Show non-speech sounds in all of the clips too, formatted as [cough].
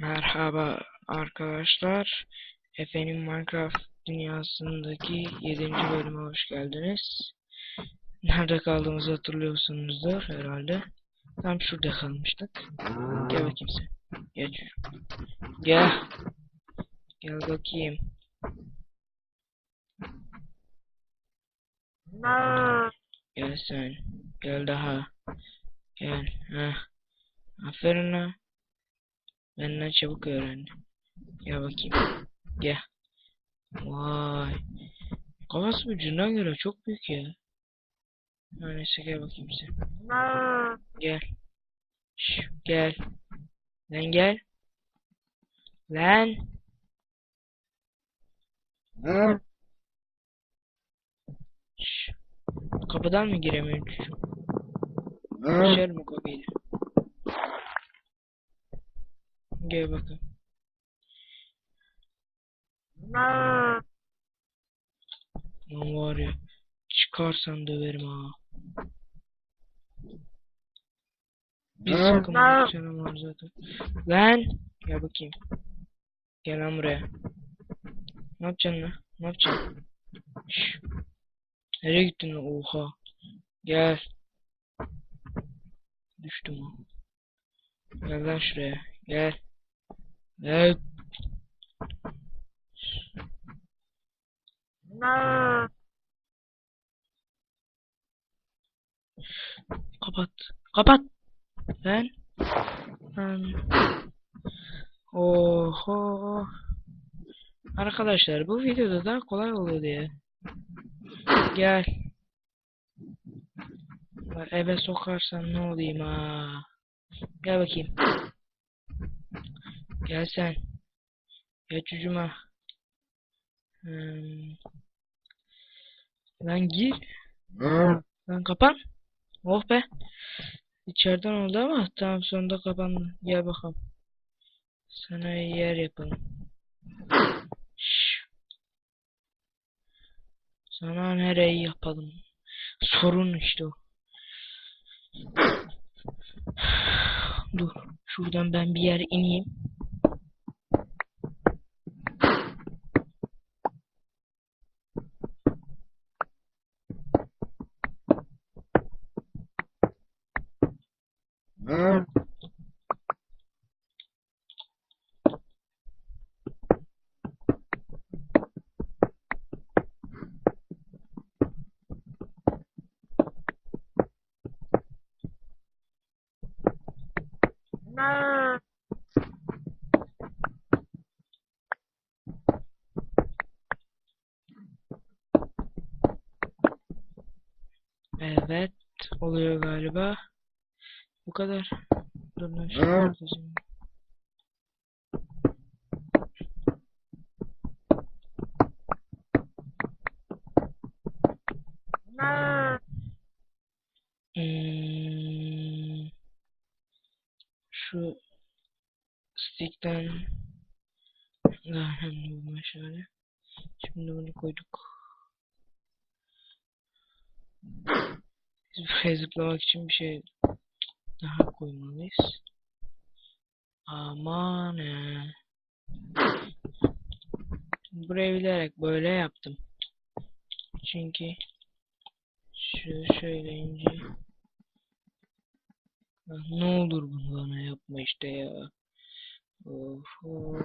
Merhaba arkadaşlar. Efendim Minecraft dünyasındaki 7. bölüme hoş geldiniz. Nerede kaldığımızı hatırlıyorsunuzdur herhalde. Tam şurada kalmıştık. Gel bakayım sen. Gel çocuğum. Gel. Gel bakayım. Gel sen. Gel daha. Gel. Heh. Aferin ha. Benden çabuk öğrendi. Gel bakayım. Gel. Vay. Kafası ucundan göre çok büyük ya. Ha, Neyse gel bakayım sen. Gel. Şş, gel. Lan gel. Lan. Şş. Kapıdan mı giremiyorum çocuğum? Dışarı mı kapıyla? Gel bakalım. Lan var ya. Çıkarsan döverim ha. Bir sakın canım var zaten. Lan. Gel bakayım. Gel lan buraya. Ne yapacaksın lan? Ne yapacaksın? Şş. Nereye gittin lan? Oha. Gel. Düştüm ha. Gel lan şuraya. Gel. Gel. Kapat. Kapat. Lan. Oho. Arkadaşlar bu videoda daha kolay oluyor diye. Gel. Eve sokarsan ne olayım ha. Gel bakayım. Gel sen. Gel çocuğuma. Hmm. Lan gir. Lan kapan. Oh be. İçeriden oldu ama tamam sonunda kapandı. Gel bakalım. Sana yer yapalım. Sana nereyi yapalım? Sorun işte o. Dur. Şuradan ben bir yer ineyim. Evet. Oluyor galiba. Bu kadar. Dur şunu. Hmm, şu stickten daha bu meşale. Şimdi bunu koyduk. Biz buraya zıplamak için bir şey daha koymalıyız. Aman he. Burayı bilerek böyle yaptım. Çünkü şu şöyle ince. Ah, Ne olur bunu bana yapma işte ya. Of of.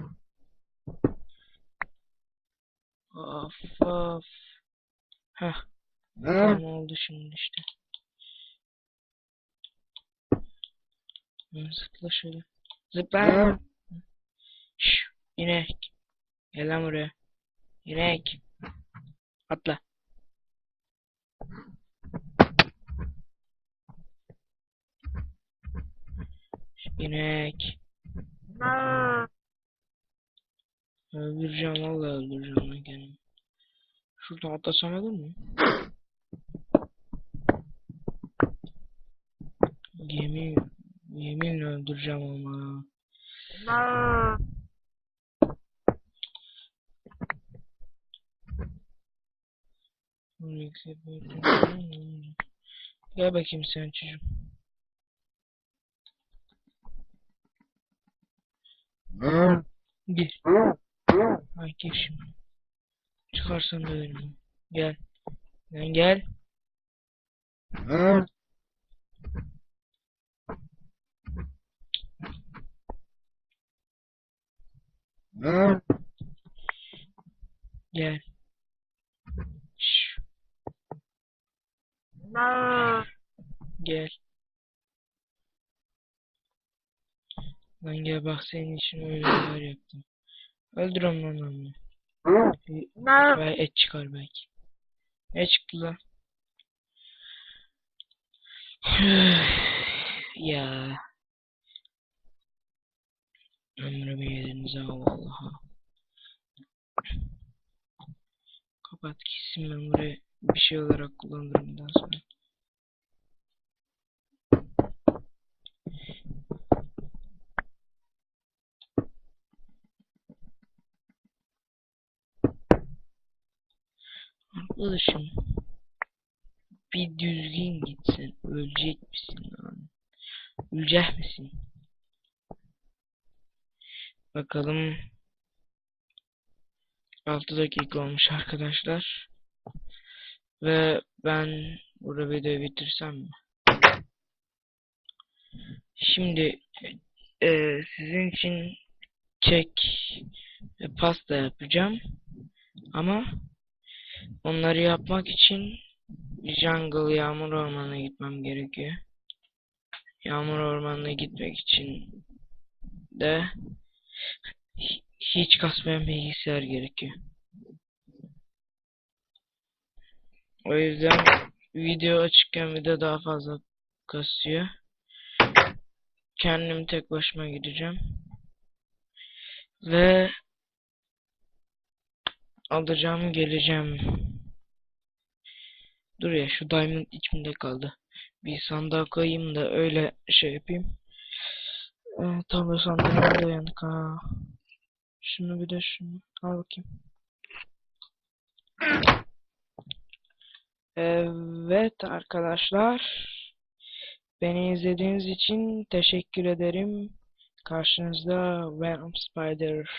Of of. Heh. Tamam oldu şimdi işte. Zıpla şöyle. Zıpla. Şş, inek. Gel lan buraya. İnek. Atla. İnek. Öldüreceğim vallahi öldüreceğim ben kendimi. Şuradan atlasam olur mu? [clears throat] Yemin, yeminle öldüreceğim ama. Gel bakayım sen çocuğum. Gir. Ay gir şimdi. Çıkarsan döverim. Gel. Lan gel. Gel. Şş, Gel. Lan gel bak senin için öyle neler yaptım. Öldür onu lan onu. Belki et çıkar belki. Ne çıktı lan? [sighs] ya. Ömrümü yediniz ha vallahi. Kapat gitsin ben burayı bir şey olarak kullanırım daha sonra. Arkadaşım bir düzgün gitsin. Ölecek misin lan? Ölecek misin? Bakalım. 6 dakika olmuş arkadaşlar. Ve ben burada videoyu bitirsem mi? Şimdi e, sizin için kek ve pasta yapacağım. Ama onları yapmak için jungle yağmur ormanına gitmem gerekiyor. Yağmur ormanına gitmek için de hiç kasmayan bilgisayar gerekiyor. O yüzden video açıkken de daha fazla kasıyor. Kendim tek başıma gideceğim. Ve alacağım geleceğim. Dur ya şu diamond içimde kaldı. Bir sandığa koyayım da öyle şey yapayım. Ee, tam da sandığıma dayandık ha. Şunu bir de şunu al bakayım. Evet arkadaşlar. Beni izlediğiniz için teşekkür ederim. Karşınızda Venom Spider.